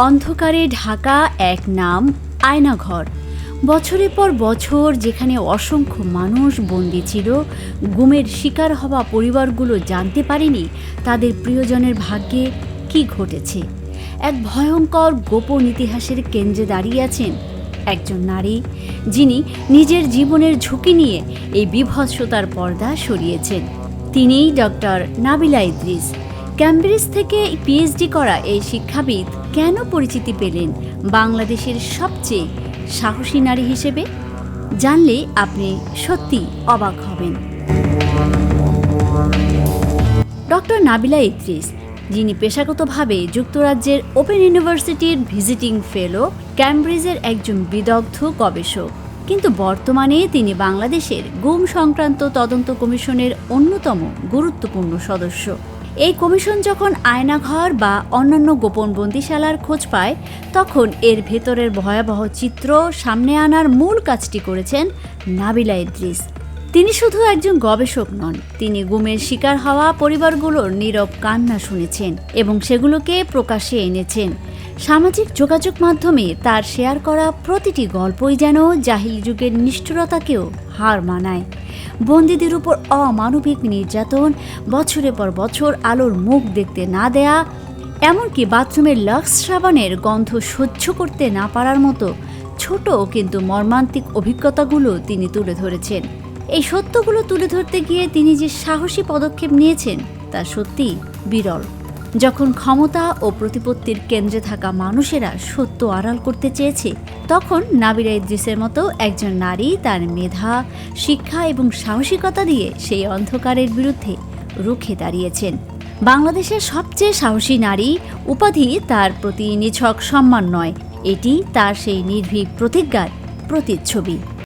অন্ধকারে ঢাকা এক নাম, আয়নাঘর। বছরের পর বছর যেখানে অসংখ্য মানুষ বন্দী ছিল, গুমের শিকার হওয়া পরিবারগুলো জানতে পারেনি তাদের প্রিয়জনের ভাগ্যে কি ঘটেছে। এক ভয়ঙ্কর গোপন ইতিহাসের কেন্দ্রে দাঁড়িয়ে আছেন একজন নারী, যিনি নিজের জীবনের ঝুঁকি নিয়ে এই বিভৎসতার পর্দা সরিয়েছেন। তিনিই ডক্টর নাবিলা ইদ্রিস। ক্যামব্রিজ থেকে পিএইচডি করা এই শিক্ষাবিদ কেন পরিচিতি পেলেন বাংলাদেশের সবচেয়ে সাহসী নারী হিসেবে? জানলে আপনি সত্যি অবাক হবেন। ডক্টর নাবিলা ইদ্রিস, যিনি পেশাগতভাবে যুক্তরাজ্যের ওপেন ইউনিভার্সিটির ভিজিটিং ফেলো, ক্যামব্রিজের একজন বিদগ্ধ গবেষক। কিন্তু বর্তমানে তিনি বাংলাদেশের গুম সংক্রান্ত তদন্ত কমিশনের অন্যতম গুরুত্বপূর্ণ সদস্য। এই কমিশন যখন আয়নাঘর বা অন্যান্য গোপন বন্দিশালার খোঁজ পায়, তখন এর ভেতরের ভয়াবহ চিত্র সামনে আনার মূল কাজটি করেছেন নাবিলা ইদ্রিস। তিনি শুধু একজন গবেষক নন, তিনি গুমের শিকার হওয়া পরিবারগুলোর নীরব কান্না শুনেছেন এবং সেগুলোকে প্রকাশ্যে এনেছেন। সামাজিক যোগাযোগ মাধ্যমে তার শেয়ার করা প্রতিটি গল্পই যেন জাহিল যুগের নিষ্ঠুরতাকেও হার মানায়। বন্দীদের উপর অমানবিক নির্যাতন, বছরের পর বছর আলোর মুখ দেখতে না দেয়া, এমনকি বাথরুমের লাক্স সাবানের গন্ধ সহ্য করতে না পারার মতো ছোট কিন্তু মর্মান্তিক অভিজ্ঞতাগুলো তিনি তুলে ধরেছেন। এই সত্যগুলো তুলে ধরতে গিয়ে তিনি যে সাহসী পদক্ষেপ নিয়েছেন, তা সত্যি বিরল। যখন ক্ষমতা ও প্রতিপত্তির কেন্দ্রে থাকা মানুষেরা সত্য আড়াল করতে চেয়েছে, তখন নাবিরা ইদ্রিসের মতো একজন নারী তার মেধা, শিক্ষা এবং সাহসিকতা দিয়ে সেই অন্ধকারের বিরুদ্ধে রুখে দাঁড়িয়েছেন। বাংলাদেশের সবচেয়ে সাহসী নারী উপাধি তার প্রতি নিছক সম্মান নয়, এটি তার সেই নির্ভীক প্রতিজ্ঞার প্রতিচ্ছবি।